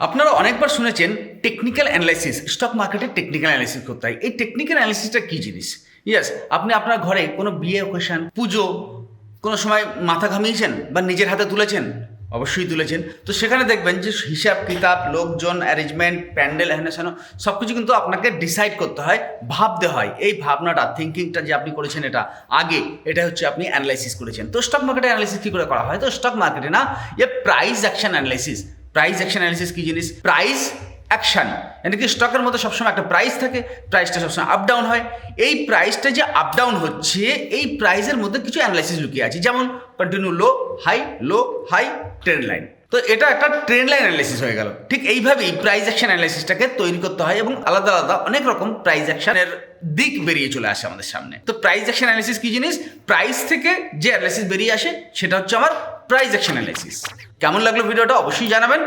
আপনারা অনেকবার শুনেছেন টেকনিক্যাল অ্যানালাইসিস স্টক মার্কেটের টেকনিক্যাল অ্যানালাইসিস করতে হয়। এই টেকনিক্যাল অ্যানালাইসিসটা কী জিনিস? ইয়েস আপনি আপনার ঘরে কোনো বিয়ে ওকেশন পুজো, কোনো সময় মাথা ঘামিয়েছেন বা নিজের হাতে তুলেছেন? অবশ্যই তুলেছেন। তো সেখানে দেখবেন যে হিসাব, কিতাব, লোকজন অ্যারেঞ্জমেন্ট প্যান্ডেল হ্যানাসানো সব কিছু কিন্তু আপনাকে ডিসাইড করতে হয়, ভাবতে হয়। এই ভাবনাটা থিঙ্কিংটা যে আপনি করেছেন এটা, আগে এটা হচ্ছে আপনি অ্যানালাইসিস করেছেন। তো স্টক মার্কেটে অ্যানালাইসিস কী করে করা হয়? তো স্টক মার্কেটে না, এ price action analysis price action analysis কি জিনিস? প্রাইস অ্যাকশন মানে কি স্টকের মধ্যে সবসময় একটা প্রাইস থাকে প্রাইসটা সবসময় আপ ডাউন হয়। এই প্রাইসটা যে আপ ডাউন হচ্ছে, এই প্রাইসের মধ্যে কিছু অ্যানালাইসিস লুকিয়ে আছে। যেমন continue low high low high trend line তো এটা একটা ট্রেন লাইন অ্যানালাইসিস হয়ে গেল। ঠিক এইভাবেই প্রাইস অ্যাকশন অ্যানালাইসিসটাকে তৈরি করতে হয় এবং আলাদা আলাদা অনেক রকম প্রাইস অ্যাকশনের দিক বেরিয়ে চলে আসে আমাদের সামনে। তো প্রাইস অ্যাকশন অ্যানালাইসিস কি জিনিস? প্রাইস থেকে যে অ্যানালাইসিস বেরিয়ে আসে, সেটা হচ্ছে আমার প্রাইস অ্যাকশন অ্যানালাইসিস কেমন লাগল ভিডিওটা অবশ্যই জানাবেন।